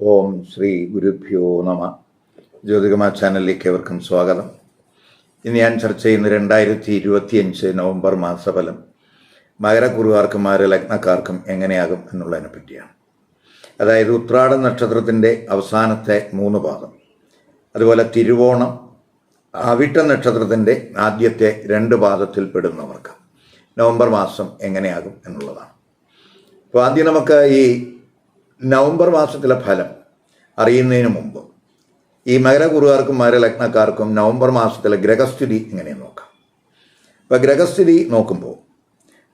ഓം ശ്രീ ഗുരുഭ്യോ നമ. ജ്യോതികമ ചാനലിലേക്ക് ഏവർക്കും സ്വാഗതം. ഇന്ന് ഞാൻ ചർച്ച ചെയ്യുന്ന രണ്ടായിരത്തി ഇരുപത്തിയഞ്ച് നവംബർ മാസഫലം മകരക്കുറുകാർക്കും മകരലഗ്നക്കാർക്കും എങ്ങനെയാകും എന്നുള്ളതിനെ പറ്റിയാണ്. അതായത് ഉത്രാട നക്ഷത്രത്തിന്റെ അവസാനത്തെ മൂന്ന് പാദം. അതുപോലെ തിരുവോണം അവിട്ട നക്ഷത്രത്തിന്റെ ആദ്യത്തെ രണ്ട് പാദത്തിൽ പെടുന്നവർക്ക് നവംബർ മാസം എങ്ങനെയാകും എന്നുള്ളതാണ്. അപ്പോൾ ആദ്യം നമുക്ക് ഈ നവംബർ മാസത്തിലെ ഫലം അറിയുന്നതിന് മുമ്പ് ഈ മകരകുറുകാർക്കും മകരലഗ്നക്കാർക്കും നവംബർ മാസത്തിലെ ഗ്രഹസ്ഥിതി എങ്ങനെയെന്ന് നോക്കാം. അപ്പോൾ ഗ്രഹസ്ഥിതി നോക്കുമ്പോൾ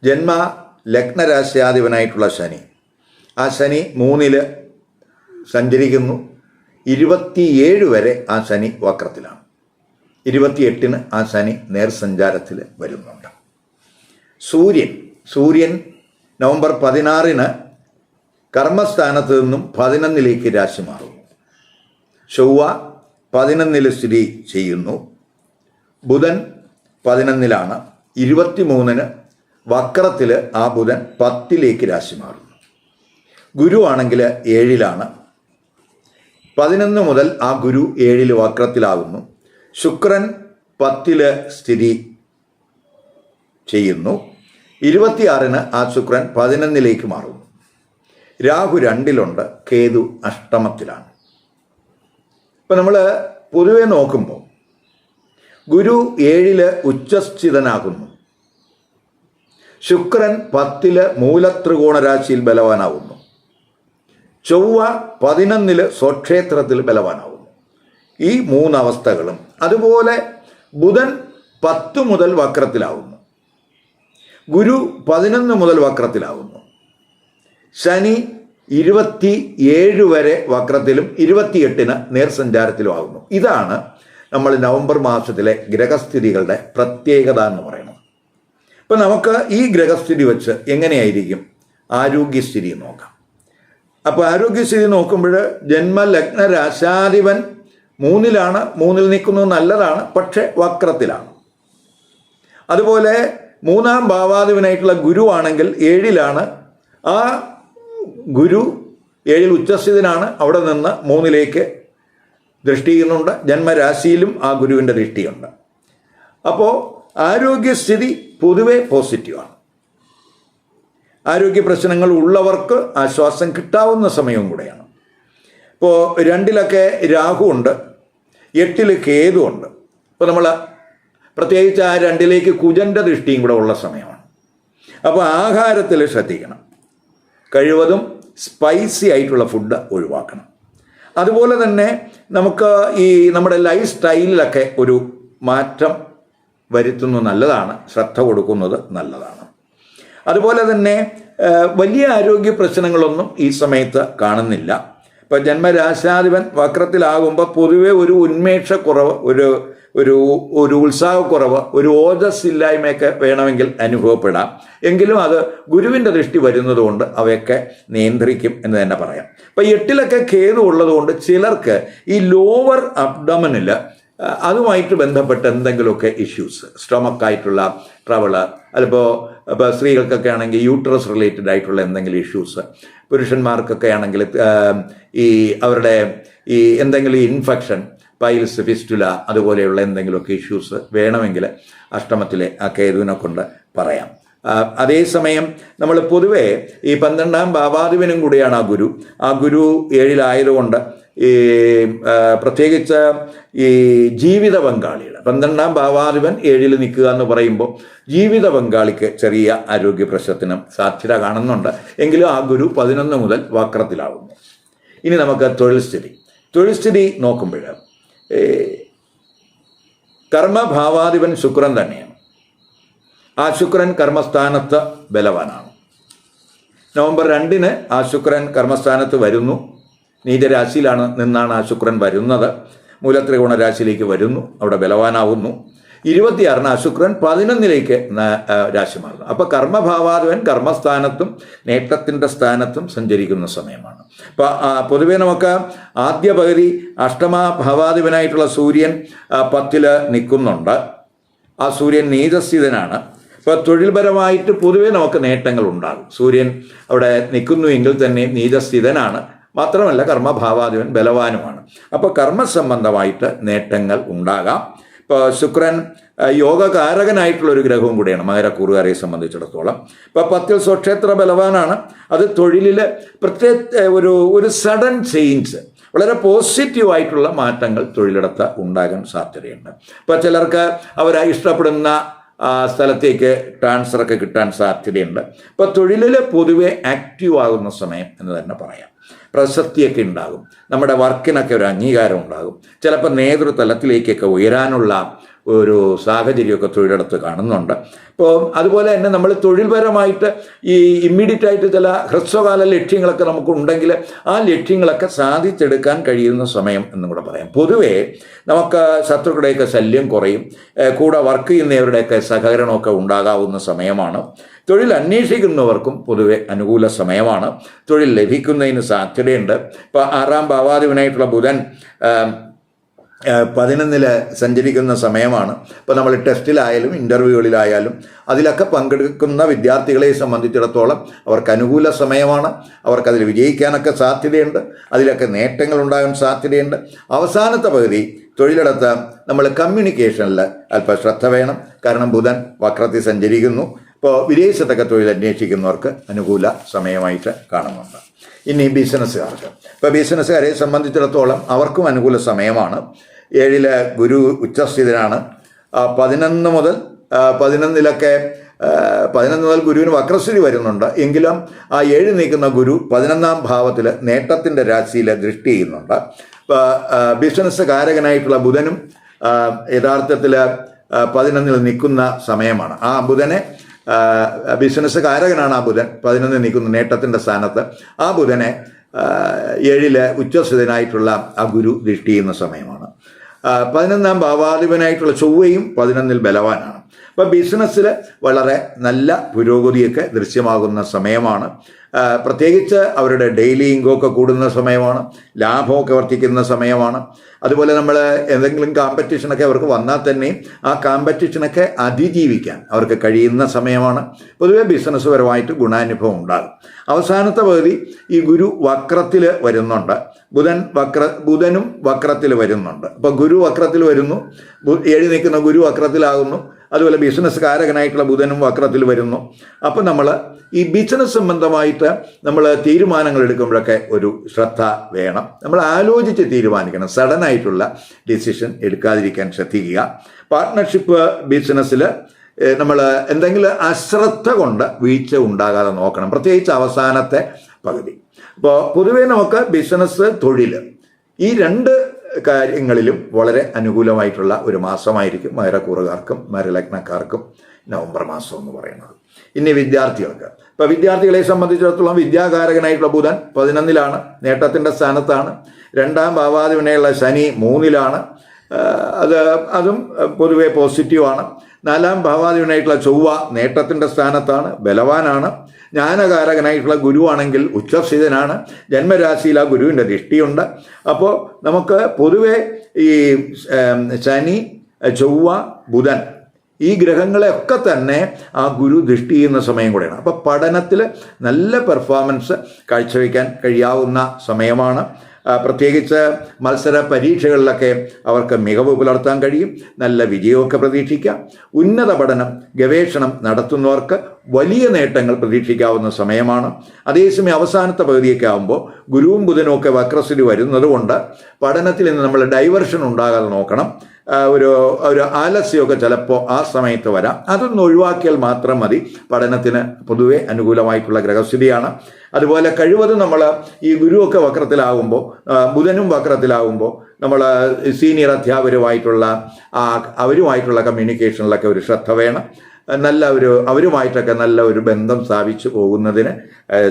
ജന്മ ലഗ്നരാശ്യാധിപനായിട്ടുള്ള ശനി ആ ശനി മൂന്നിൽ സഞ്ചരിക്കുന്നു. ഇരുപത്തിയേഴ് വരെ ആ ശനി വക്രത്തിലാണ്. ഇരുപത്തിയെട്ടിന് ആ ശനി നേർസഞ്ചാരത്തിൽ വരുന്നുണ്ട്. സൂര്യൻ സൂര്യൻ നവംബർ പതിനാറിന് കർമ്മസ്ഥാനത്ത് നിന്നും പതിനൊന്നിലേക്ക് രാശി മാറുന്നു ചൊവ്വ പതിനൊന്നിൽ സ്ഥിതി ചെയ്യുന്നു. ബുധൻ പതിനൊന്നിലാണ്. ഇരുപത്തിമൂന്നിന് വക്രത്തിൽ ആ ബുധൻ പത്തിലേക്ക് രാശി മാറുന്നു. ഗുരു ആണെങ്കിൽ ഏഴിലാണ്. പതിനൊന്ന് മുതൽ ആ ഗുരു ഏഴിൽ വക്രത്തിലാകുന്നു. ശുക്രൻ പത്തിൽ സ്ഥിതി ചെയ്യുന്നു. ഇരുപത്തിയാറിന് ആ ശുക്രൻ പതിനൊന്നിലേക്ക് മാറുന്നു രാഹു രണ്ടിലുണ്ട് കേതു അഷ്ടമത്തിലാണ്. ഇപ്പം നമ്മൾ പൊതുവെ നോക്കുമ്പോൾ ഗുരു ഏഴിൽ ഉച്ചസ്ഥിതനാകുന്നു ശുക്രൻ പത്തിൽ മൂലത്രികോണ രാശിയിൽ ചൊവ്വ പതിനൊന്നിൽ സ്വക്ഷേത്രത്തിൽ ബലവാനാകുന്നു ഈ മൂന്നവസ്ഥകളും അതുപോലെ ബുധൻ പത്ത് മുതൽ വക്രത്തിലാവുന്നു. ഗുരു പതിനൊന്ന് മുതൽ വക്രത്തിലാവുന്നു. ശനി ഇരുപത്തി ഏഴ് വരെ വക്രത്തിലും ഇരുപത്തിയെട്ടിന് നേർസഞ്ചാരത്തിലും ആകുന്നു ഇതാണ് നമ്മൾ നവംബർ മാസത്തിലെ ഗ്രഹസ്ഥിതികളുടെ പ്രത്യേകത എന്ന് പറയുന്നത്. ഇപ്പം നമുക്ക് ഈ ഗ്രഹസ്ഥിതി വെച്ച് എങ്ങനെയായിരിക്കും ആരോഗ്യസ്ഥിതി നോക്കാം. അപ്പോൾ ആരോഗ്യസ്ഥിതി നോക്കുമ്പോൾ ജന്മലഗ്ന രാശാധിപൻ മൂന്നിലാണ് മൂന്നിൽ നിൽക്കുന്നത് നല്ലതാണ് പക്ഷേ വക്രത്തിലാണ്. അതുപോലെ മൂന്നാം ഭാവാധിപനായിട്ടുള്ള ഗുരുവാണെങ്കിൽ ഏഴിലാണ്. ആ ഗുരു ഏഴിൽ ഉച്ചസ്ഥിതനാണ്. അവിടെ നിന്ന് മൂന്നിലേക്ക് ദൃഷ്ടി ചെയ്യുന്നുണ്ട് ജന്മരാശിയിലും ആ ഗുരുവിന്റെ ദൃഷ്ടിയുണ്ട്. അപ്പോൾ ആരോഗ്യസ്ഥിതി പൊതുവെ പോസിറ്റീവാണ് ആരോഗ്യ പ്രശ്നങ്ങൾ ഉള്ളവർക്ക് ആശ്വാസം കിട്ടാവുന്ന സമയവും കൂടെയാണ്. ഇപ്പോൾ രണ്ടിലൊക്കെ രാഹു ഉണ്ട്. എട്ടിൽ കേതുണ്ട് ഇപ്പോൾ നമ്മൾ പ്രത്യേകിച്ച് ആ രണ്ടിലേക്ക് കുജന്റെ ദൃഷ്ടിയും കൂടെ ഉള്ള സമയമാണ്. അപ്പോൾ ആഹാരത്തിൽ ശ്രദ്ധിക്കണം. കഴിവതും സ്പൈസി ആയിട്ടുള്ള ഫുഡ് ഒഴിവാക്കണം. അതുപോലെ തന്നെ നമുക്ക് ഈ നമ്മുടെ ലൈഫ് സ്റ്റൈലിലൊക്കെ ഒരു മാറ്റം വരുത്തുന്നത് നല്ലതാണ് ശ്രദ്ധ കൊടുക്കുന്നത് നല്ലതാണ്. അതുപോലെ തന്നെ വലിയ ആരോഗ്യ പ്രശ്നങ്ങളൊന്നും ഈ സമയത്ത് കാണുന്നില്ല. ഇപ്പം ജന്മരാശാധിപൻ വക്രത്തിലാകുമ്പോൾ പൊതുവെ ഒരു ഉന്മേഷക്കുറവ് ഒരു ഒരു ഒരു ഉത്സാഹക്കുറവ് ഒരു ഓജസ് ഇല്ലായ്മയൊക്കെ വേണമെങ്കിൽ അനുഭവപ്പെടാം. എങ്കിലും അത് ഗുരുവിന്റെ ദൃഷ്ടി വരുന്നതുകൊണ്ട് അവയൊക്കെ നിയന്ത്രിക്കും എന്ന് തന്നെ പറയാം. അപ്പം എട്ടിലൊക്കെ ഖേദം ഉള്ളതുകൊണ്ട് ചിലർക്ക് ഈ ലോവർ അബ്ഡമനിൽ അതുമായിട്ട് ബന്ധപ്പെട്ട എന്തെങ്കിലുമൊക്കെ ഇഷ്യൂസ് സ്റ്റൊമക്കായിട്ടുള്ള ട്രബിൾ അതിപ്പോൾ ഇപ്പോൾ സ്ത്രീകൾക്കൊക്കെ ആണെങ്കിൽ യൂട്രസ് റിലേറ്റഡ് ആയിട്ടുള്ള എന്തെങ്കിലും ഇഷ്യൂസ് പുരുഷന്മാർക്കൊക്കെ ആണെങ്കിൽ ഈ അവരുടെ ഈ എന്തെങ്കിലും ഇൻഫെക്ഷൻ പൈൽസ് ഫിസ്റ്റുല അതുപോലെയുള്ള എന്തെങ്കിലുമൊക്കെ ഇഷ്യൂസ് വേണമെങ്കിൽ അഷ്ടമത്തിലെ ആ കേതുവിനെ കൊണ്ട് പറയാം. അതേസമയം നമ്മൾ പൊതുവേ ഈ പന്ത്രണ്ടാം ഭാവാധിപനും കൂടിയാണ് ആ ഗുരു. ആ ഗുരു ഏഴിലായതുകൊണ്ട് ഈ പ്രത്യേകിച്ച് ഈ ജീവിത പങ്കാളികൾ. പന്ത്രണ്ടാം ഭാവാധിപൻ ഏഴിൽ നിൽക്കുക എന്ന് പറയുമ്പോൾ ജീവിത പങ്കാളിക്ക് ചെറിയ ആരോഗ്യ പ്രശ്നത്തിനും സാധ്യത കാണുന്നുണ്ട്. എങ്കിലും ആ ഗുരു പതിനൊന്ന് മുതൽ വക്രത്തിലാവുന്നു. ഇനി നമുക്ക് തൊഴിൽ സ്ഥിതി തൊഴിൽ സ്ഥിതി നോക്കുമ്പോൾ കർമ്മഭാവാധിപൻ ശുക്രൻ തന്നെയാണ്. ആ ശുക്രൻ കർമ്മസ്ഥാനത്ത് ബലവാനാണ്. നവംബർ രണ്ടിന് ആ ശുക്രൻ കർമ്മസ്ഥാനത്ത് വരുന്നു. നീചരാശിയിലാണ് നിന്നാണ് ആ ശുക്രൻ വരുന്നത്. മൂലത്രികോണ രാശിയിലേക്ക് വരുന്നു. അവിടെ ബലവാനാവുന്നു. ഇരുപത്തിയാറിന് ആ ശുക്രൻ പതിനൊന്നിലേക്ക് രാശി മാറുന്നു അപ്പോൾ കർമ്മഭാവാധിപൻ കർമ്മസ്ഥാനത്തും നേട്ടത്തിന്റെ സ്ഥാനത്തും സഞ്ചരിക്കുന്ന സമയമാണ്. അപ്പോൾ പൊതുവേ നമുക്ക് ആദ്യ പകുതി അഷ്ടമഭാവാധിപനായിട്ടുള്ള സൂര്യൻ പത്തിൽ നിൽക്കുന്നുണ്ട്. ആ സൂര്യൻ നീതസ്ഥിതനാണ്. ഇപ്പോൾ തൊഴിൽപരമായിട്ട് പൊതുവേ നമുക്ക് നേട്ടങ്ങൾ ഉണ്ടാകും സൂര്യൻ അവിടെ നിൽക്കുന്നു എങ്കിൽ തന്നെ നീതസ്ഥിതനാണ്. മാത്രമല്ല കർമ്മഭാവാധിപൻ ബലവാനുമാണ്. അപ്പോൾ കർമ്മസംബന്ധമായിട്ട് നേട്ടങ്ങൾ ഉണ്ടാകാം. ഇപ്പോൾ ശുക്രൻ യോഗകാരകനായിട്ടുള്ള ഒരു ഗ്രഹവും കൂടിയാണ് മകരക്കൂറുകാരെ സംബന്ധിച്ചിടത്തോളം. ഇപ്പോൾ പത്തിൽ സ്വക്ഷേത്ര ബലവാനാണ്. അത് തൊഴിലിൽ പ്രത്യേക ഒരു ഒരു സഡൻ ചേഞ്ച് വളരെ പോസിറ്റീവായിട്ടുള്ള മാറ്റങ്ങൾ തൊഴിലിടത്ത് ഉണ്ടാകാൻ സാധ്യതയുണ്ട്. ഇപ്പോൾ ചിലർക്ക് അവർ ഇഷ്ടപ്പെടുന്ന സ്ഥലത്തേക്ക് ട്രാൻസ്ഫറൊക്കെ കിട്ടാൻ സാധ്യതയുണ്ട്. ഇപ്പോൾ തൊഴിലിൽ പൊതുവെ ആക്റ്റീവ് ആകുന്ന സമയം എന്ന് തന്നെ പറയാം. പ്രശസ്തിയൊക്കെ ഉണ്ടാകും. നമ്മുടെ വർക്കിനൊക്കെ ഒരു അംഗീകാരം ഉണ്ടാകും. ചിലപ്പോൾ നേതൃതലത്തിലേക്കൊക്കെ ഉയരാനുള്ള ഒരു സാഹചര്യമൊക്കെ തൊഴിലിടത്ത് കാണുന്നുണ്ട്. ഇപ്പോൾ അതുപോലെ തന്നെ നമ്മൾ തൊഴിൽപരമായിട്ട് ഈ ഇമ്മീഡിയറ്റ് ആയിട്ട് ചില ഹ്രസ്വകാല ലക്ഷ്യങ്ങളൊക്കെ നമുക്ക് ഉണ്ടെങ്കിൽ ആ ലക്ഷ്യങ്ങളൊക്കെ സാധിച്ചെടുക്കാൻ കഴിയുന്ന സമയം എന്നും കൂടെ പറയാം. പൊതുവേ നമുക്ക് ശത്രുക്കളുടെയൊക്കെ ശല്യം കുറയും. കൂടെ വർക്ക് ചെയ്യുന്നവരുടെയൊക്കെ സഹകരണമൊക്കെ ഉണ്ടാകാവുന്ന സമയമാണ്. തൊഴിൽ അന്വേഷിക്കുന്നവർക്കും പൊതുവെ അനുകൂല സമയമാണ്. തൊഴിൽ ലഭിക്കുന്നതിന് സാധ്യതയുണ്ട്. ഇപ്പോൾ ആറാം ഭാവാധിപനായിട്ടുള്ള ബുധൻ പതിനൊന്നിൽ സഞ്ചരിക്കുന്ന സമയമാണ്. ഇപ്പോൾ നമ്മൾ ടെസ്റ്റിലായാലും ഇന്റർവ്യൂകളിലായാലും അതിലൊക്കെ പങ്കെടുക്കുന്ന വിദ്യാർത്ഥികളെ സംബന്ധിച്ചിടത്തോളം അവർക്ക് അനുകൂല സമയമാണ്. അവർക്കതിൽ വിജയിക്കാനൊക്കെ സാധ്യതയുണ്ട്. അതിലൊക്കെ നേട്ടങ്ങൾ ഉണ്ടാകാൻ സാധ്യതയുണ്ട്. അവസാനത്തെ പകുതി തൊഴിലിടത്ത് നമ്മൾ കമ്മ്യൂണിക്കേഷനിൽ അല്പം ശ്രദ്ധ വേണം. കാരണം ബുധൻ വക്രത്തിൽ സഞ്ചരിക്കുന്നു. ഇപ്പോൾ വിദേശത്തൊക്കെ തൊഴിൽ അന്വേഷിക്കുന്നവർക്ക് അനുകൂല സമയമായിട്ട് കാണുന്നുണ്ട്. ഇനി ബിസിനസ്സുകാർക്ക്. ഇപ്പോൾ ബിസിനസ്സുകാരെ സംബന്ധിച്ചിടത്തോളം അവർക്കും അനുകൂല സമയമാണ്. ഏഴിൽ ഗുരു ഉച്ചസ്ഥിതനാണ്. പതിനൊന്ന് മുതൽ പതിനൊന്നിലൊക്കെ പതിനൊന്ന് മുതൽ ഗുരുവിന് വക്രസ്ഥിതി വരുന്നുണ്ട്. എങ്കിലും ആ ഏഴ് നീക്കുന്ന ഗുരു പതിനൊന്നാം ഭാവത്തിൽ നേട്ടത്തിന്റെ രാശിയിൽ ദൃഷ്ടി ചെയ്യുന്നുണ്ട്. ബിസിനസ് കാരകനായിട്ടുള്ള ബുധനും യഥാർത്ഥത്തിൽ പതിനൊന്നിൽ നിൽക്കുന്ന സമയമാണ്. ആ ബുധനെ ബിസിനസ് കാരകനാണ് ആ ബുധൻ. പതിനൊന്നിൽ നിൽക്കുന്ന നേട്ടത്തിന്റെ സ്ഥാനത്ത് ആ ബുധനെ ഏഴിലെ ഉച്ചസ്ഥിതനായിട്ടുള്ള ആ ഗുരു ദൃഷ്ടി ചെയ്യുന്ന സമയമാണ്. പതിനൊന്നാം ഭാവാധിപനായിട്ടുള്ള ചൊവ്വയും പതിനൊന്നിൽ ബലവാനാണ്. അപ്പോൾ ബിസിനസ്സിൽ വളരെ നല്ല പുരോഗതിയൊക്കെ ദൃശ്യമാകുന്ന സമയമാണ്. പ്രത്യേകിച്ച് അവരുടെ ഡെയിലി ഇൻകമൊക്കെ കൂടുന്ന സമയമാണ് ലാഭമൊക്കെ വർദ്ധിക്കുന്ന സമയമാണ്. അതുപോലെ നമ്മൾ എന്തെങ്കിലും കോമ്പറ്റീഷനൊക്കെ അവർക്ക് വന്നാൽ തന്നെ ആ കോമ്പറ്റീഷനൊക്കെ അതിജീവിക്കാൻ അവർക്ക് കഴിയുന്ന സമയമാണ്. പൊതുവെ ബിസിനസ് പരമായിട്ട് ഗുണാനുഭവം ഉണ്ടാകും. അവസാനത്തെ പകുതി ഈ ഗുരു വക്രത്തിൽ വരുന്നുണ്ട്. ബുധൻ വക്ര ബുധനും വക്രത്തിൽ വരുന്നുണ്ട്. അപ്പോൾ ഗുരു വക്രത്തിൽ വരുന്നു എഴുതി നിൽക്കുന്ന ഗുരു വക്രത്തിലാകുന്നു. അതുപോലെ ബിസിനസ് കാരകനായിട്ടുള്ള ബുധനും വക്രത്തിൽ വരുന്നു. അപ്പോൾ നമ്മൾ ഈ ബിസിനസ് സംബന്ധമായിട്ട് നമ്മൾ തീരുമാനങ്ങൾ എടുക്കുമ്പോഴൊക്കെ ഒരു ശ്രദ്ധ വേണം. നമ്മൾ ആലോചിച്ച് തീരുമാനിക്കണം. സഡനായിട്ടുള്ള ഡിസിഷൻ എടുക്കാതിരിക്കാൻ ശ്രദ്ധിക്കുക. പാർട്ട്ണർഷിപ്പ് ബിസിനസ്സിൽ നമ്മൾ എന്തെങ്കിലും അശ്രദ്ധ കൊണ്ട് വീഴ്ച ഉണ്ടാകാതെ നോക്കണം. പ്രത്യേകിച്ച് അവസാനത്തെ പകുതി. അപ്പോൾ പൊതുവേ നമുക്ക് ബിസിനസ് തൊഴിൽ ഈ രണ്ട് കാര്യങ്ങളിലും വളരെ അനുകൂലമായിട്ടുള്ള ഒരു മാസമായിരിക്കും മകരക്കൂറുകാർക്കും മകരലഗ്നക്കാർക്കും നവംബർ മാസം എന്ന് പറയുന്നത്. ഇനി വിദ്യാർത്ഥികൾക്ക്. ഇപ്പോൾ വിദ്യാർത്ഥികളെ സംബന്ധിച്ചിടത്തോളം വിദ്യാകാരകനായിട്ടുള്ള ബുധൻ പതിനൊന്നിലാണ് നേട്ടത്തിന്റെ സ്ഥാനത്താണ്. രണ്ടാം ഭാവാധിപനെയുള്ള ശനി മൂന്നിലാണ്. അത് അതും പൊതുവെ പോസിറ്റീവാണ് നാലാം ഭാവാധിപനായിട്ടുള്ള ചൊവ്വ നേട്ടത്തിന്റെ സ്ഥാനത്താണ് ബലവാനാണ്. ജ്ഞാനകാരകനായിട്ടുള്ള ഗുരുവാണെങ്കിൽ ഉച്ചസ്ഥിതനാണ്. ജന്മരാശിയിൽ ആ ഗുരുവിന്റെ ദൃഷ്ടിയുണ്ട്. അപ്പോൾ നമുക്ക് പൊതുവെ ഈ ശനി ചൊവ്വ ബുധൻ ഈ ഗ്രഹങ്ങളെയൊക്കെ തന്നെ ആ ഗുരു ദൃഷ്ടി ചെയ്യുന്ന സമയം കൂടെയാണ്. അപ്പോൾ പഠനത്തിൽ നല്ല പെർഫോമൻസ് കാഴ്ചവെക്കാൻ കഴിയാവുന്ന സമയമാണ്. പ്രത്യേകിച്ച് മത്സര പരീക്ഷകളിലൊക്കെ അവർക്ക് മികവ് പുലർത്താൻ കഴിയും. നല്ല വിജയമൊക്കെ പ്രതീക്ഷിക്കാം. ഉന്നത പഠനം ഗവേഷണം നടത്തുന്നവർക്ക് വലിയ നേട്ടങ്ങൾ പ്രതീക്ഷിക്കാവുന്ന സമയമാണ്. അതേസമയം അവസാനത്തെ പകുതിയൊക്കെ ആകുമ്പോൾ ഗുരുവും ബുധനും ഒക്കെ വക്രസ്ഥിതി വരുന്നതുകൊണ്ട് പഠനത്തിൽ നിന്ന് നമ്മൾ ഡൈവർഷൻ ഉണ്ടാകാതെ നോക്കണം. ഒരു ഒരു ആലസ്യമൊക്കെ ചിലപ്പോൾ ആ സമയത്ത് വരാം. അതൊന്ന് ഒഴിവാക്കിയാൽ മാത്രം മതി. പഠനത്തിന് പൊതുവെ അനുകൂലമായിട്ടുള്ള ഗ്രഹസ്ഥിതിയാണ്. അതുപോലെ കഴിവതും നമ്മൾ ഈ ഗുരുവൊക്കെ വക്രത്തിലാവുമ്പോൾ ബുധനും വക്രത്തിലാവുമ്പോൾ നമ്മൾ സീനിയർ അധ്യാപകരുമായിട്ടുള്ള അവരുമായിട്ടുള്ള കമ്മ്യൂണിക്കേഷനിലൊക്കെ ഒരു ശ്രദ്ധ വേണം. നല്ല ഒരു അവരുമായിട്ടൊക്കെ നല്ല ഒരു ബന്ധം സ്ഥാപിച്ചു പോകുന്നതിന്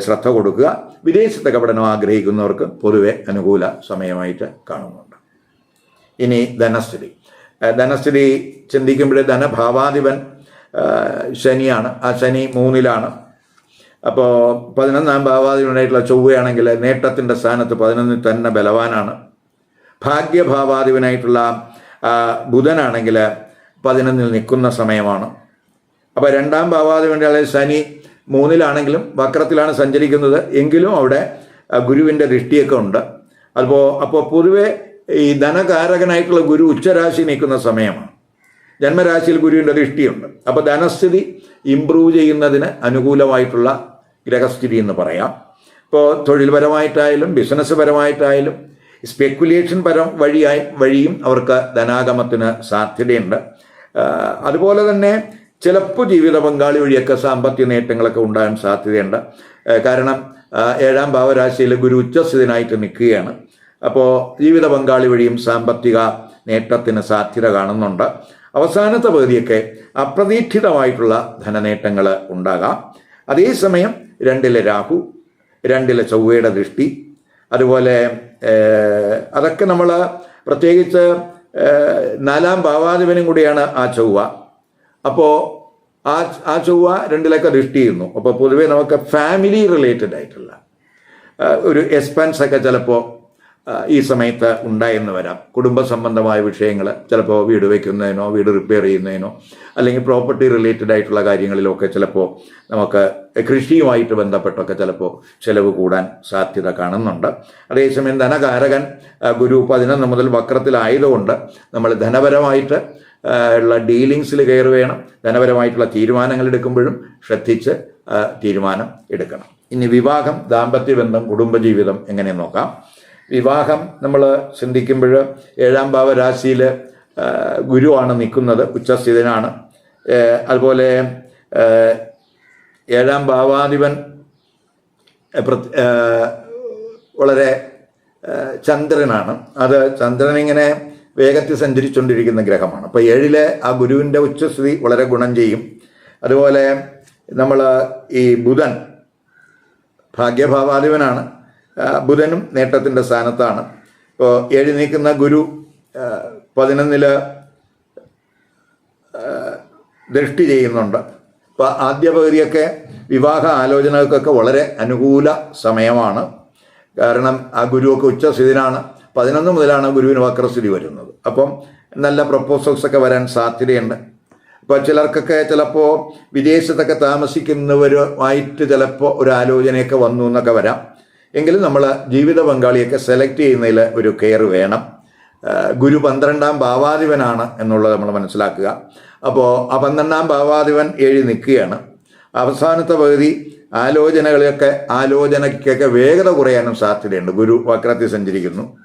ശ്രദ്ധ കൊടുക്കുക. വിദേശത്തൊക്കെ പഠനം ആഗ്രഹിക്കുന്നവർക്ക് പൊതുവെ അനുകൂല സമയമായിട്ട് കാണുന്നുണ്ട്. ഇനി ധനസ്ഥിതി. ധനസ്ഥിതി ചിന്തിക്കുമ്പോൾ ധനഭാവാധിപൻ ശനിയാണ്. ആ ശനി മൂന്നിലാണ്. അപ്പോൾ പതിനൊന്നാം ഭാവാധിപനായിട്ടുള്ള ചൊവ്വയാണെങ്കിൽ നേട്ടത്തിന്റെ സ്ഥാനത്ത് പതിനൊന്നിൽ തന്നെ ബലവാനാണ്. ഭാഗ്യഭാവാധിപനായിട്ടുള്ള ബുധനാണെങ്കിൽ പതിനൊന്നിൽ നിൽക്കുന്ന സമയമാണ്. അപ്പോൾ രണ്ടാം ഭാവാധിപന്റെ ശനി മൂന്നിലാണെങ്കിലും വക്രത്തിലാണ് സഞ്ചരിക്കുന്നത്. എങ്കിലും അവിടെ ഗുരുവിന്റെ ദൃഷ്ടിയൊക്കെ ഉണ്ട്. അപ്പോൾ അപ്പോൾ പൊതുവെ ഈ ധനകാരകനായിട്ടുള്ള ഗുരു ഉച്ചരാശി നിൽക്കുന്ന സമയമാണ്. ജന്മരാശിയിൽ ഗുരുവിന്റെ ദൃഷ്ടിയുണ്ട് അപ്പോൾ ധനസ്ഥിതി ഇമ്പ്രൂവ് ചെയ്യുന്നതിന് അനുകൂലമായിട്ടുള്ള ഗ്രഹസ്ഥിതി എന്ന് പറയാം. ഇപ്പോൾ തൊഴിൽപരമായിട്ടായാലും ബിസിനസ് പരമായിട്ടായാലും സ്പെക്കുലേഷൻ പരം വഴിയായി വഴിയും അവർക്ക് ധനാഗമത്തിന് സാധ്യതയുണ്ട്. അതുപോലെ തന്നെ ചിലപ്പോൾ ജീവിത പങ്കാളി വഴിയൊക്കെ സാമ്പത്തിക നേട്ടങ്ങളൊക്കെ ഉണ്ടാകാൻ സാധ്യതയുണ്ട്. കാരണം ഏഴാം ഭാവരാശിയിൽ ഗുരു ഉച്ചസ്ഥിതനായിട്ട് നിൽക്കുകയാണ്. അപ്പോൾ ജീവിത പങ്കാളി വഴിയും സാമ്പത്തിക നേട്ടത്തിന് സാധ്യത കാണുന്നുണ്ട്. അവസാനത്തെ പകുതിയൊക്കെ അപ്രതീക്ഷിതമായിട്ടുള്ള ധനനേട്ടങ്ങൾ ഉണ്ടാകാം. അതേസമയം രണ്ടിലെ രാഹു രണ്ടിലെ ചൊവ്വയുടെ ദൃഷ്ടി അതുപോലെ അതൊക്കെ നമ്മൾ പ്രത്യേകിച്ച് നാലാം ഭാവാധിപനും കൂടിയാണ് ആ ചൊവ്വ. അപ്പോൾ ആ ആ ചൊവ്വ രണ്ടിലൊക്കെ ദൃഷ്ടി ചെയ്യുന്നു. അപ്പോൾ പൊതുവേ നമുക്ക് ഫാമിലി റിലേറ്റഡ് ആയിട്ടുള്ള ഒരു എക്സ്പെൻസ് ഒക്കെ ചിലപ്പോൾ ഈ സമയത്ത് ഉണ്ടായെന്ന് വരാം. കുടുംബ സംബന്ധമായ വിഷയങ്ങൾ ചിലപ്പോൾ വീട് വയ്ക്കുന്നതിനോ വീട് റിപ്പയർ ചെയ്യുന്നതിനോ അല്ലെങ്കിൽ പ്രോപ്പർട്ടി റിലേറ്റഡ് ആയിട്ടുള്ള കാര്യങ്ങളിലൊക്കെ ചിലപ്പോൾ നമുക്ക് കൃഷിയുമായിട്ട് ബന്ധപ്പെട്ടൊക്കെ ചിലപ്പോൾ ചിലവ് കൂടാൻ സാധ്യത കാണുന്നുണ്ട്. അതേസമയം ധനകാരകൻ ഗുരു പതിനൊന്ന് മുതൽ വക്രത്തിലായതുകൊണ്ട് നമ്മൾ ധനപരമായിട്ട് ഉള്ള ഡീലിങ്സിൽ കയറി വേണം. ധനപരമായിട്ടുള്ള തീരുമാനങ്ങൾ എടുക്കുമ്പോഴും ശ്രദ്ധിച്ച് തീരുമാനം എടുക്കണം. ഇനി വിവാഹം ദാമ്പത്യ ബന്ധം കുടുംബജീവിതം എങ്ങനെ നോക്കാം? വിവാഹം നമ്മൾ ചിന്തിക്കുമ്പോൾ ഏഴാം ഭാവ രാശിയിൽ ഗുരുവാണ് നിൽക്കുന്നത് ഉച്ചസ്ഥിതനാണ്. അതുപോലെ ഏഴാം ഭാവാധിപൻ വളരെ ചന്ദ്രനാണ്. അത് ചന്ദ്രൻ ഇങ്ങനെ വേഗത്തിൽ സഞ്ചരിച്ചുകൊണ്ടിരിക്കുന്ന ഗ്രഹമാണ്. അപ്പോൾ ഏഴിലെ ആ ഗുരുവിന്റെ ഉച്ചസ്ഥിതി വളരെ ഗുണം ചെയ്യും. അതുപോലെ നമ്മൾ ഈ ബുധൻ ഭാഗ്യഭാവാധിപനാണ്. ബുധനും നേട്ടത്തിന്റെ സ്ഥാനത്താണ്. ഇപ്പോൾ ഏഴ് നീക്കുന്ന ഗുരു പതിനൊന്നിൽ ദൃഷ്ടി ചെയ്യുന്നുണ്ട്. ഇപ്പോൾ ആദ്യ പകുതിയൊക്കെ വിവാഹ ആലോചനകൾക്കൊക്കെ വളരെ അനുകൂല സമയമാണ്. കാരണം ആ ഗുരുവൊക്കെ ഉച്ചസ്ഥിതിയിലാണ്. പതിനൊന്ന് മുതലാണ് ഗുരുവിന് വക്രസ്ഥിതി വരുന്നത്. അപ്പം നല്ല പ്രപ്പോസൽസ് ഒക്കെ വരാൻ സാധ്യതയുണ്ട്. ഇപ്പോൾ ചിലർക്കൊക്കെ ചിലപ്പോൾ വിദേശത്തൊക്കെ താമസിക്കുന്നവരുമായിട്ട് ചിലപ്പോൾ ഒരു ആലോചനയൊക്കെ വന്നു എന്നൊക്കെ വരാം. എങ്കിലും നമ്മൾ ജീവിത പങ്കാളിയൊക്കെ സെലക്ട് ചെയ്യുന്നതിൽ ഒരു കെയർ വേണം. ഗുരു പന്ത്രണ്ടാം ഭാവാധിപനാണ് എന്നുള്ളത് നമ്മൾ മനസ്സിലാക്കുക. അപ്പോൾ ആ പന്ത്രണ്ടാം ഭാവാധിപൻ ഏഴി നിൽക്കുകയാണ്. അവസാനത്തെ പകുതി ആലോചനകളൊക്കെ ആലോചനയ്ക്കൊക്കെ വേഗത കുറയാനും സാധ്യതയുണ്ട്. ഗുരു വക്രത്തിൽ സഞ്ചരിക്കുന്നു.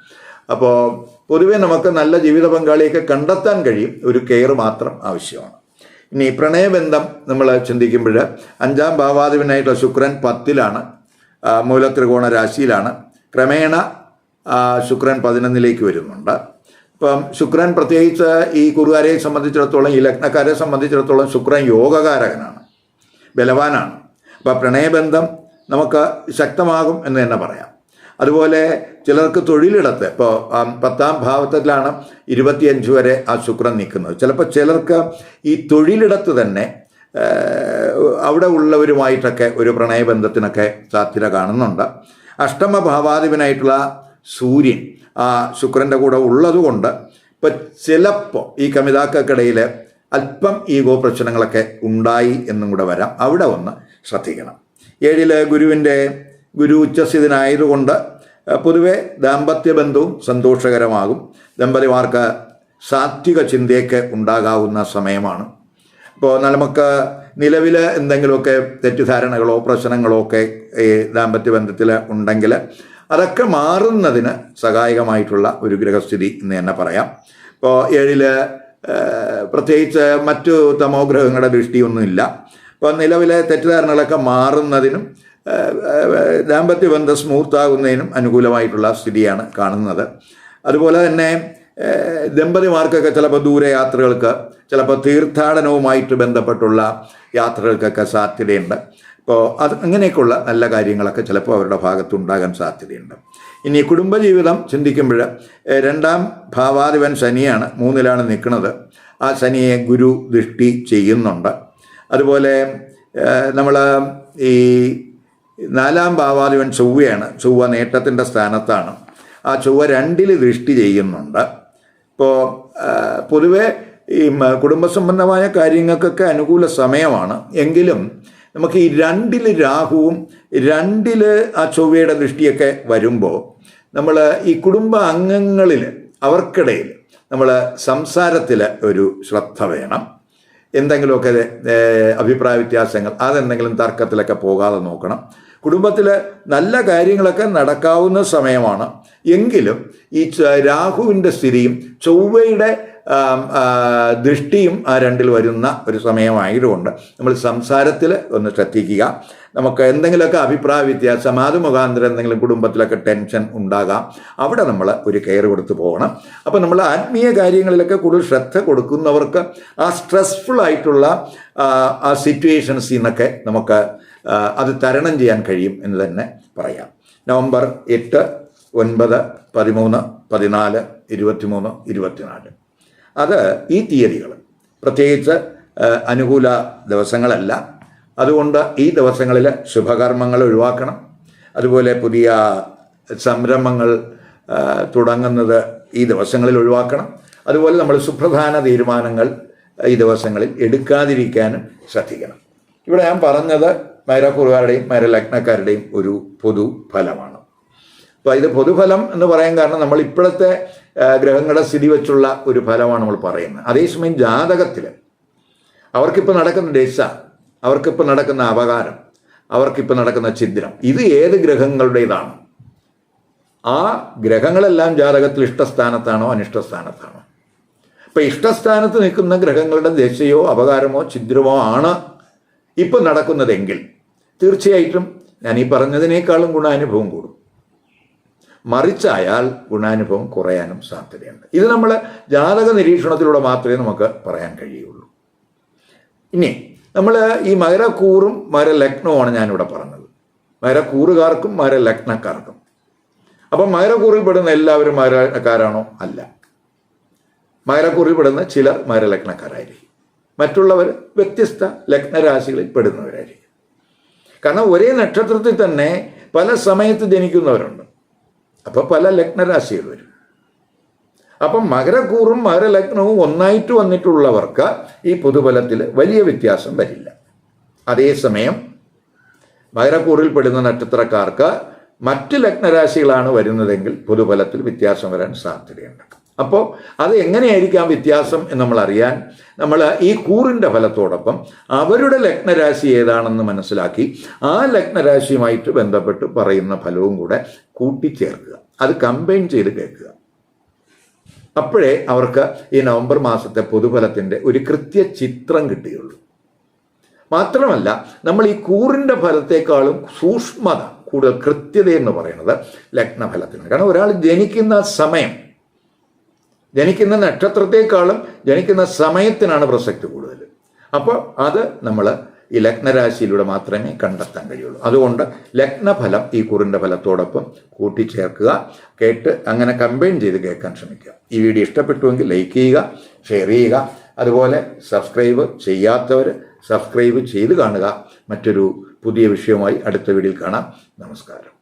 അപ്പോൾ പൊതുവെ നമുക്ക് നല്ല ജീവിത പങ്കാളിയൊക്കെ കണ്ടെത്താൻ കഴിയും. ഒരു കെയർ മാത്രം ആവശ്യമാണ്. ഇനി പ്രണയബന്ധം നമ്മൾ ചിന്തിക്കുമ്പോൾ അഞ്ചാം ഭാവാധിപനായിട്ടുള്ള ശുക്രൻ പത്തിലാണ്. മൂലത്രികോണ രാശിയിലാണ്. ക്രമേണ ശുക്രൻ പതിനൊന്നിലേക്ക് വരുന്നുണ്ട്. ഇപ്പം ശുക്രൻ പ്രത്യേകിച്ച് ഈ കുറുകാരെ സംബന്ധിച്ചിടത്തോളം ഈ ലഗ്നക്കാരെ സംബന്ധിച്ചിടത്തോളം ശുക്രൻ യോഗകാരകനാണ്. ബലവാനാണ്. അപ്പോൾ പ്രണയബന്ധം നമുക്ക് ശക്തമാകും എന്ന് തന്നെ പറയാം. അതുപോലെ ചിലർക്ക് തൊഴിലിടത്ത് ഇപ്പോൾ പത്താം ഭാവത്തിലാണ് ഇരുപത്തിയഞ്ച് വരെ ആ ശുക്രൻ നിൽക്കുന്നത്. ചിലപ്പോൾ ചിലർക്ക് ഈ തൊഴിലിടത്ത് തന്നെ അവിടെ ഉള്ളവരുമായിട്ടൊക്കെ ഒരു പ്രണയബന്ധത്തിനൊക്കെ സാധ്യത കാണുന്നുണ്ട്. അഷ്ടമ ഭാവാധിപനായിട്ടുള്ള സൂര്യൻ ആ ശുക്രന്റെ കൂടെ ഉള്ളതുകൊണ്ട് ഇപ്പം ചിലപ്പോൾ ഈ കമിതാക്കൾക്കിടയിൽ അല്പം ഈഗോ പ്രശ്നങ്ങളൊക്കെ ഉണ്ടായി എന്നും കൂടെ വരാം. അവിടെ ഒന്ന് ശ്രദ്ധിക്കണം. ഏഴിൽ ഗുരുവിന്റെ ഗുരു ഉച്ചസ്ഥിതനായതുകൊണ്ട് പൊതുവെ ദാമ്പത്യ ബന്ധവും സന്തോഷകരമാകും. ദമ്പതിമാർക്ക് സാത്വിക ചിന്തയൊക്കെ ഉണ്ടാകാവുന്ന സമയമാണ്. ഇപ്പോൾ നമുക്ക് നിലവിൽ എന്തെങ്കിലുമൊക്കെ തെറ്റിദ്ധാരണകളോ പ്രശ്നങ്ങളോ ഒക്കെ ഈ ദാമ്പത്യ ബന്ധത്തിൽ ഉണ്ടെങ്കിൽ അതൊക്കെ മാറുന്നതിന് സഹായകമായിട്ടുള്ള ഒരു ഗ്രഹസ്ഥിതി എന്ന് തന്നെ പറയാം. ഇപ്പോൾ ഏഴിൽ പ്രത്യേകിച്ച് മറ്റു തമോ ഗ്രഹങ്ങളുടെ ദൃഷ്ടിയൊന്നുമില്ല. അപ്പോൾ നിലവിലെ തെറ്റിദ്ധാരണകളൊക്കെ മാറുന്നതിനും ദാമ്പത്യ ബന്ധം സ്മൂത്താകുന്നതിനും അനുകൂലമായിട്ടുള്ള സ്ഥിതിയാണ് കാണുന്നത്. അതുപോലെ തന്നെ ദമ്പതിമാർക്കൊക്കെ ചിലപ്പോൾ ദൂരയാത്രകൾക്ക് ചിലപ്പോൾ തീർത്ഥാടനവുമായിട്ട് ബന്ധപ്പെട്ടുള്ള യാത്രകൾക്കൊക്കെ സാധ്യതയുണ്ട്. അപ്പോൾ അത് അങ്ങനെയൊക്കെയുള്ള നല്ല കാര്യങ്ങളൊക്കെ ചിലപ്പോൾ അവരുടെ ഭാഗത്തുണ്ടാകാൻ സാധ്യതയുണ്ട്. ഇനി കുടുംബജീവിതം ചിന്തിക്കുമ്പോൾ രണ്ടാം ഭാവാധിപൻ ശനിയാണ് മൂന്നിലാണ് നിൽക്കുന്നത്. ആ ശനിയെ ഗുരു ദൃഷ്ടി ചെയ്യുന്നുണ്ട്. അതുപോലെ നമ്മൾ ഈ നാലാം ഭാവാധിപൻ ചൊവ്വയാണ് ചൊവ്വ നേട്ടത്തിന്റെ സ്ഥാനത്താണ്. ആ ചൊവ്വ രണ്ടിൽ ദൃഷ്ടി ചെയ്യുന്നുണ്ട്. ഇപ്പോൾ പൊതുവെ ഈ കുടുംബ സംബന്ധമായ കാര്യങ്ങൾക്കൊക്കെ അനുകൂല സമയമാണ്. എങ്കിലും നമുക്ക് ഈ രണ്ടിൽ രാഹുവും രണ്ടിൽ ആ ചൊവ്വയുടെ ദൃഷ്ടിയൊക്കെ വരുമ്പോൾ നമ്മൾ ഈ കുടുംബ അംഗങ്ങളിൽ അവർക്കിടയിൽ നമ്മൾ സംസാരത്തിൽ ഒരു ശ്രദ്ധ വേണം. എന്തെങ്കിലുമൊക്കെ അഭിപ്രായ വ്യത്യാസങ്ങൾ അതെന്തെങ്കിലും തർക്കത്തിലൊക്കെ പോകാതെ നോക്കണം. കുടുംബത്തിൽ നല്ല കാര്യങ്ങളൊക്കെ നടക്കാവുന്ന സമയമാണ്. എങ്കിലും ഈ രാഹുവിന്റെ സ്ഥിതിയും ചൊവ്വയുടെ ദൃഷ്ടിയും ആ രണ്ടിൽ വരുന്ന ഒരു സമയമായതുകൊണ്ട് നമ്മൾ സംസാരത്തിൽ ഒന്ന് ശ്രദ്ധിക്കുക. നമുക്ക് എന്തെങ്കിലുമൊക്കെ അഭിപ്രായ വ്യത്യാസം അത് മുഖാന്തരം എന്തെങ്കിലും കുടുംബത്തിലൊക്കെ ടെൻഷൻ ഉണ്ടാകാം. അവിടെ നമ്മൾ ഒരു കെയർ കൊടുത്ത് പോകണം. അപ്പോൾ നമ്മൾ ആത്മീയ കാര്യങ്ങളിലൊക്കെ കൂടുതൽ ശ്രദ്ധ കൊടുക്കുന്നവർക്ക് ആ സ്ട്രെസ്ഫുൾ ആയിട്ടുള്ള ആ, സിറ്റുവേഷൻസിൽ നിന്നൊക്കെ നമുക്ക് അത് തരണം ചെയ്യാൻ കഴിയും എന്ന് തന്നെ പറയാം. നവംബർ എട്ട് ഒൻപത് പതിമൂന്ന് പതിനാല് ഇരുപത്തിമൂന്ന് ഇരുപത്തിനാല്. അത് ഈ തീയതികൾ. പ്രത്യേകിച്ച് അനുകൂല ദിവസങ്ങളല്ല. അതുകൊണ്ട് ഈ ദിവസങ്ങളിൽ ശുഭകർമ്മങ്ങൾ ഒഴിവാക്കണം. അതുപോലെ പുതിയ സംരംഭങ്ങൾ തുടങ്ങുന്നത് ഈ ദിവസങ്ങളിൽ ഒഴിവാക്കണം. അതുപോലെ നമ്മൾ സുപ്രധാന തീരുമാനങ്ങൾ ഈ ദിവസങ്ങളിൽ എടുക്കാതിരിക്കാനും ശ്രദ്ധിക്കണം. ഇവിടെ ഞാൻ പറഞ്ഞത് മൈരക്കുറുകാരുടെയും മൈരലഗ്നക്കാരുടെയും ഒരു പൊതു ഫലമാണ്. അപ്പോൾ ഇത് പൊതുഫലം എന്ന് പറയാൻ കാരണം നമ്മൾ ഇപ്പോഴത്തെ ഗ്രഹങ്ങളുടെ സ്ഥിതി വെച്ചുള്ള ഒരു ഫലമാണ് നമ്മൾ പറയുന്നത്. അതേസമയം ജാതകത്തിൽ അവർക്കിപ്പോൾ നടക്കുന്ന ദശ അവർക്കിപ്പോൾ നടക്കുന്ന അപകാരം അവർക്കിപ്പോൾ നടക്കുന്ന ഛിദ്രം ഇത് ഏത് ഗ്രഹങ്ങളുടേതാണ്? ആ ഗ്രഹങ്ങളെല്ലാം ജാതകത്തിൽ ഇഷ്ടസ്ഥാനത്താണോ അനിഷ്ടസ്ഥാനത്താണോ? ഇപ്പം ഇഷ്ടസ്ഥാനത്ത് നിൽക്കുന്ന ഗ്രഹങ്ങളുടെ ദശയോ അപകാരമോ ഛിദ്രമോ ആണ് ഇപ്പം നടക്കുന്നതെങ്കിൽ തീർച്ചയായിട്ടും ഞാൻ ഈ പറഞ്ഞതിനേക്കാളും ഗുണാനുഭവം കൂടും. മറിച്ചായാൽ ഗുണാനുഭവം കുറയാനും സാധ്യതയുണ്ട്. ഇത് നമ്മൾ ജാതക നിരീക്ഷണത്തിലൂടെ മാത്രമേ നമുക്ക് പറയാൻ കഴിയുള്ളൂ. ഇനി നമ്മൾ ഈ മകരക്കൂറും മകരലഗ്നവുമാണ് ഞാനിവിടെ പറഞ്ഞത്. മകരക്കൂറുകാർക്കും മകരലഗ്നക്കാർക്കും. അപ്പം മകരക്കൂറിൽ പെടുന്ന എല്ലാവരും മകരക്കാരാണോ? അല്ല. മകരക്കൂറിൽ പെടുന്ന ചിലർ മകരലഗ്നക്കാരായിരിക്കും. മറ്റുള്ളവർ വ്യത്യസ്ത ലഗ്നരാശികളിൽ പെടുന്നവരായിരിക്കും. കാരണം ഒരേ നക്ഷത്രത്തിൽ തന്നെ പല സമയത്ത് ജനിക്കുന്നവരുണ്ട്. അപ്പോൾ പല ലഗ്നരാശികൾ വരും. അപ്പം മകരക്കൂറും മകരലഗ്നവും ഒന്നായിട്ട് വന്നിട്ടുള്ളവർക്ക് ഈ പൊതുഫലത്തിൽ വലിയ വ്യത്യാസം വരില്ല. അതേസമയം മകരക്കൂറിൽ പെടുന്ന നക്ഷത്രക്കാർക്ക് മറ്റ് ലഗ്നരാശികളാണ് വരുന്നതെങ്കിൽ പൊതുഫലത്തിൽ വ്യത്യാസം വരാൻ സാധ്യതയുണ്ട്. അപ്പോൾ അത് എങ്ങനെയായിരിക്കാം വ്യത്യാസം എന്ന് നമ്മൾ അറിയാൻ നമ്മൾ ഈ കൂറിന്റെ ഫലത്തോടൊപ്പം അവരുടെ ലഗ്നരാശി ഏതാണെന്ന് മനസ്സിലാക്കി ആ ലഗ്നരാശിയുമായിട്ട് ബന്ധപ്പെട്ട് പറയുന്ന ഫലവും കൂടെ കൂട്ടിച്ചേർക്കുക. അത് കമ്പൈൻ ചെയ്ത് കേൾക്കുക. അപ്പോഴേ അവർക്ക് ഈ നവംബർ മാസത്തെ പൊതുഫലത്തിന്റെ ഒരു കൃത്യ ചിത്രം കിട്ടുകയുള്ളൂ മാത്രമല്ല നമ്മൾ ഈ കൂറിന്റെ ഫലത്തെക്കാളും സൂക്ഷ്മത കൂടുതൽ കൃത്യത എന്ന് പറയുന്നത് ലഗ്നഫലത്തിനാണ്. കാരണം ഒരാൾ ജനിക്കുന്ന സമയം ജനിക്കുന്ന നക്ഷത്രത്തെക്കാളും ജനിക്കുന്ന സമയത്തിനാണ് പ്രസക്തി കൂടുതൽ. അപ്പോൾ അത് നമ്മൾ ഈ ലഗ്നരാശിയിലൂടെ മാത്രമേ കണ്ടെത്താൻ കഴിയുള്ളൂ. അതുകൊണ്ട് ലഗ്നഫലം ഈ കുറിന്റെ ഫലത്തോടൊപ്പം കൂട്ടിച്ചേർക്കുക. കേട്ട് അങ്ങനെ കമ്പൈൻ ചെയ്ത് കേൾക്കാൻ ശ്രമിക്കുക. ഈ വീഡിയോ ഇഷ്ടപ്പെട്ടുവെങ്കിൽ ലൈക്ക് ചെയ്യുക ഷെയർ ചെയ്യുക. അതുപോലെ സബ്സ്ക്രൈബ് ചെയ്യാത്തവർ സബ്സ്ക്രൈബ് ചെയ്ത് കാണുക. മറ്റൊരു പുതിയ വിഷയവുമായി അടുത്ത വീഡിയോയിൽ കാണാം. നമസ്കാരം.